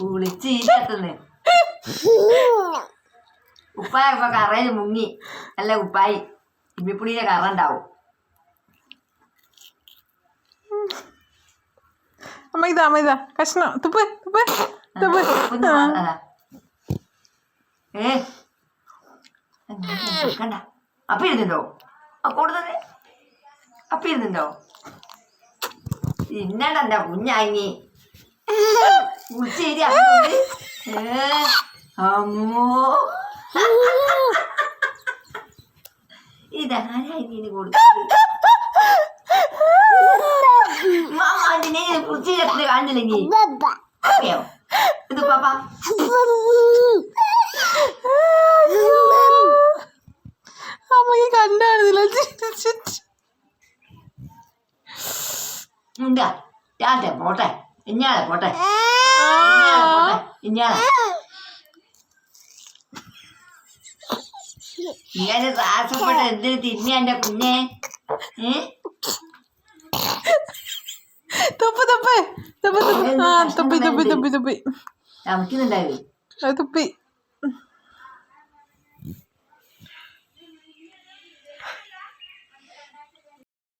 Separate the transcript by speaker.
Speaker 1: കുളിച്ച് ഈറ്റത്തുന്ന് ഉപ്പായ ഇപ്പൊ കറയിൽ മുങ്ങി. അല്ല ഉപ്പായി. ഇമ്മിപ്പുളിയിലെ കറ ഉണ്ടാവും.
Speaker 2: അമ്മ ഇതാ അമ്മ ഇതാ. കഷ്ണം. തുപ്പ് തുപ്പ് തുപ്പ്.
Speaker 1: ഒന്ന് വാ- അതാ. ഏ കണ്ട. അപ്പ ഇരുന്നുണ്ടോ ആ കൂടുതൽ അപ്പ ഇരുന്നുണ്ടോ ഇന്നടണ്ട കുഞ്ഞാങ്ങി കുളിച്ചേരി ഏ അമ്മോ. ഇതാരായി നീന് കൊടുത്തത് മാമ അതിനെ കുളിച്ചിട്ട് കാണില്ലെങ്കിൽ ഇത് പാപ്പ.
Speaker 2: അമ്മയ്ക്ക് കണ്ടായിരുന്നില്ല.
Speaker 1: ഉണ്ടാ. രാട്ടെ പോട്ടെ. ഇഞ്ഞാളെ പോട്ടെ. ഇഞ്ഞാളെ ഇങ്ങനെ സാഹസപ്പെട്ട് എന്തിനു തിന്നെ എന്റെ കുഞ്ഞെ?
Speaker 2: തുപ്പ് തുപ്പ്. തുപ്പ് തുപ്പ്. ആ തുപ്പി തുപ്പി തുപ്പി തുപ്പി. തുപ്പി.